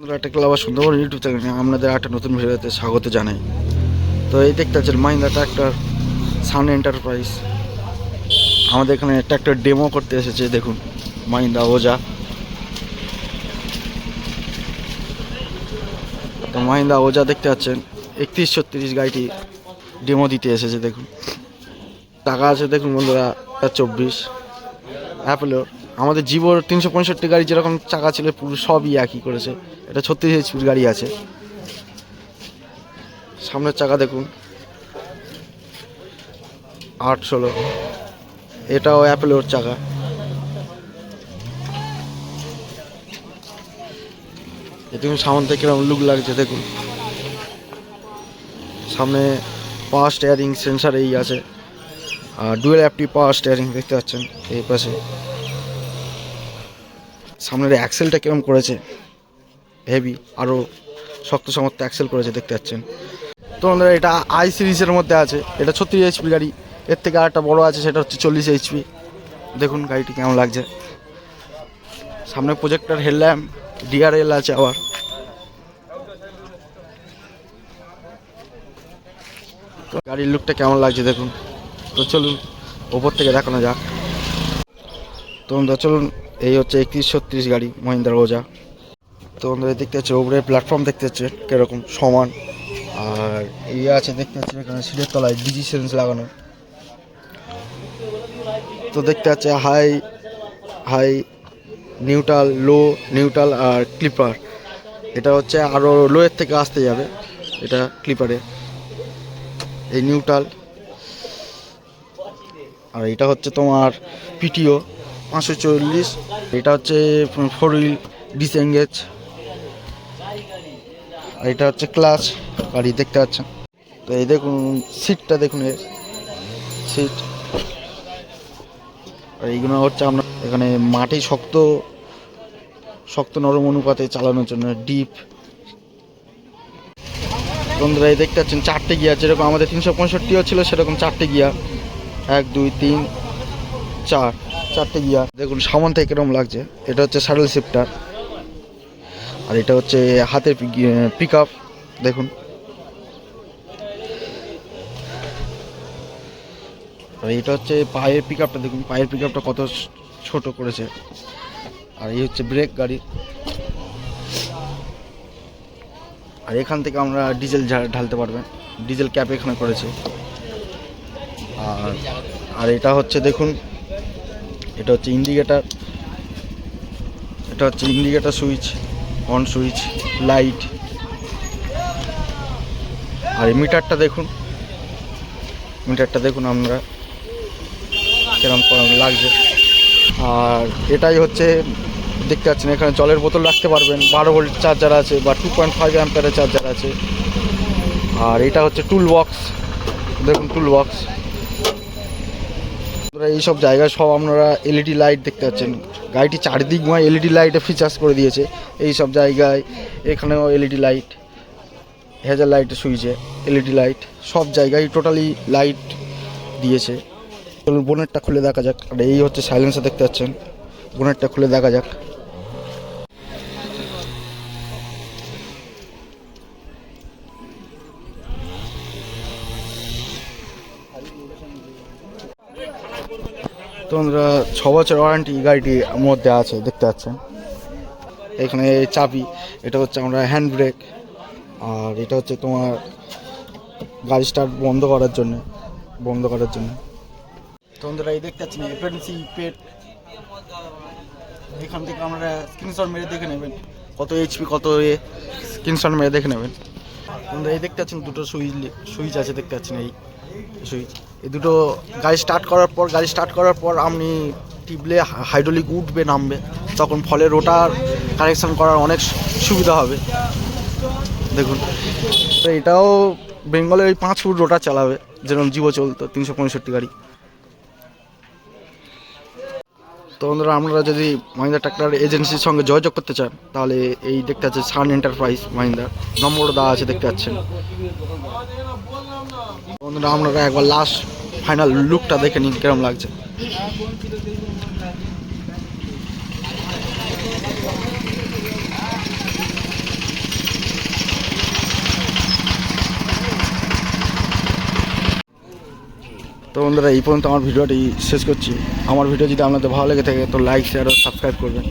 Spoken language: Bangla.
একটা ক্লাব সুন্দরবন ইউটিউব চ্যানেলে আপনাদের একটা নতুন ভিডিওতে স্বাগত জানাই। তো এই দেখতে পাচ্ছেন মাহিন্দা ট্র্যাক্টর সান এন্টারপ্রাইজ আমাদের এখানে ট্র্যাক্টর ডেমো করতে এসেছে, দেখুন মাহিন্দা ওজা। তো মাহিন্দা ওজা দেখতে পাচ্ছেন, একত্রিশ ছত্রিশ গাড়িটি ডেমো দিতে এসেছে, দেখুন। টাকা আছে, দেখুন বন্ধুরা চব্বিশ। অ্যাপেলোর আমাদের জিবোর তিনশো পঁয়ষট্টি গাড়ি যেরকম চাকা ছিল, পুরো সবই একই করেছে। এটা ছত্রিশ এইচপির গাড়ি আছে। সামনের চাকা দেখুন। আট ষোলো। এটাও অ্যাপেলোর চাকা। এ দেখুন, সামনে থেকে কীরকম লুক লাগছে, দেখুন। সামনে পাওয়ার স্টিয়ারিং সেন্সার এই আছে। আর ডুয়েল অ্যাপটি পাওয়ার স্টিয়ারিং দেখতে পাচ্ছেন, এই পাশে। সামনের অ্যাক্সেলটা কিরম করেছে? হেভি আরও শক্ত সমর্থ অ্যাক্সেল করেছে দেখতে পাচ্ছেন। তো বন্ধুরা, এটা আই সিরিজের মধ্যে আছে। এটা ছত্রিশ এইচপি গাড়ি। এর থেকে আরেকটা বড় আছে, সেটা হচ্ছে চল্লিশ এইচপি দেখুন গাড়িটি কেমন লাগছে। সামনে প্রজেক্টর হেডল্যাম্প ডিআরএল আছে আবার। তো গাড়ির লুকটা কেমন লাগছে দেখুন। তো চলুন, ওপর থেকে দেখানো যাক। তো চলুন এই হচ্ছে একত্রিশ ছত্রিশ গাড়ি মহিন্দ্রা রোজা তো বন্ধুরা দেখতে পাচ্ছি ওপরে প্ল্যাটফর্ম দেখতে পাচ্ছে, কীরকম সমান। আর ইয়ে আছে, দেখতে পাচ্ছি, এখানে সিটের তলায় ডিজি সেন্স লাগানো। তো দেখতে পাচ্ছে high high neutral low neutral আর ক্লিপার এটা হচ্ছে আরও লোয়ের থেকে আসতে যাবে, এটা ক্লিপারে এই নিউট্রাল আর এটা হচ্ছে তোমার পিটিও পাঁচশো চল্লিশ, এটা হচ্ছে ফোর হুইল ডিসএঙ্গেজ আর এটা হচ্ছে ক্লাচ গাড়ি দেখতে পাচ্ছেন। তো এই দেখুন সিটটা দেখুন এর সিট আর এইগুলো হচ্ছে আমরা এখানে মাটি শক্ত শক্ত নরম অনুপাতে চালানোর জন্য ডিপ বন্ধুরা, এই দেখতে পাচ্ছেন, চারটে গিয়ার যেরকম আমাদের তিনশো পঁয়ষট্টিও ছিল, সেরকম চারটে গিয়ার এক, দুই, তিন, চার। চারটে গিয়ার দেখুন, সামন থেকে কীরকম লাগছে। এটা হচ্ছে স্যাডেল শিফটার আর এটা হচ্ছে হাতের পিক আপ দেখুন। আর এটা হচ্ছে পায়ের পিক আপটা দেখুন, পায়ের পিক আপটা কত ছোট করেছে। আর এই হচ্ছে ব্রেক গাড়ি। আর এখান থেকে আমরা ডিজেল ঢালতে পারবেন। ডিজেল ক্যাপ এখানে করেছে। আর আর এটা হচ্ছে, দেখুন এটা হচ্ছে ইন্ডিকেটার এটা হচ্ছে indicator switch on switch light আর এই মিটারটা দেখুন মিটারটা দেখুন আমরা কিরম লাগছে। আর এটাই হচ্ছে, দেখতে পাচ্ছেন এখানে জলের বোতল রাখতে পারবেন, বারো ভোল্ট চার্জার আছে বা টু পয়েন্ট ফাইভ অ্যাম্পারের চার্জার আছে। আর এটা হচ্ছে টুল বক্স দেখুন টুল বক্স আপনারা এইসব জায়গায় সব আপনারা এলইডি লাইট দেখতে পাচ্ছেন। গাড়িটি চারিদিক ময় এলইডি লাইটে ফিচার্স করে দিয়েছে। এই সব জায়গায় এখানেও এলইডি লাইট হেজার লাইট সুইচে এলইডি লাইট সব জায়গায় টোটালি লাইট দিয়েছে। চলুন বোনেরটা খুলে দেখা যাক। আর এই হচ্ছে সাইলেন্সার দেখতে পাচ্ছেন। বোনেরটা খুলে দেখা যাক। বন্ধুরা ছ বছর ওয়ারেন্টি গাড়িটির মধ্যে আছে, দেখতে পাচ্ছেন। এখানে চাবি, এটা হচ্ছে আমরা হ্যান্ড ব্রেক আর এটা হচ্ছে তোমার গাড়ি স্টার্ট বন্ধ করার জন্য, বন্ধ করার জন্য। বন্ধুরা, এই দেখতে পাচ্ছেন এফএনসি পেট এখান থেকে আমরা স্ক্রিনশট মেরে দেখে নেবেন। কত এইচপি কত এ স্ক্রিনশট মেরে দেখে নেবেন। বন্ধুরা, এই দেখতে পাচ্ছেন, দুটো সুইচ সুইচ আছে, দেখতে পাচ্ছেন, এই। এই দুটো গাড়ি স্টার্ট করার পর, গাড়ি স্টার্ট করার পর আপনি টিপলে হাইড্রোলিক উঠবে, নামবে। তখন ফলে রোটার কারেকশন করার অনেক সুবিধা হবে। দেখুন, তো এটাও বেঙ্গলের ওই পাঁচ ফুট রোটার চালাবে, যেরকম জিও চলতো, তিনশো পঁয়ষট্টি গাড়ি। তো বন্ধুরা, আপনারা যদি মহিন্দা ট্রাক্টর এজেন্সির সঙ্গে যোগাযোগ করতে চান, তাহলে এই দেখতে পাচ্ছেন সান এন্টারপ্রাইজ মাহিন্দা নম্বর দেওয়া আছে দেখতে পাচ্ছেন। বন্ধুরা, আপনারা একবার লাস্ট ফাইনাল লুকটা দেখে নিন কেরম লাগছে। তো বন্ধুরা, এই পর্যন্ত আমার ভিডিওটি শেষ করছি। আমার ভিডিও যদি আপনাদের ভালো লেগে থাকে, তো লাইক শেয়ার ও সাবস্ক্রাইব করবেন।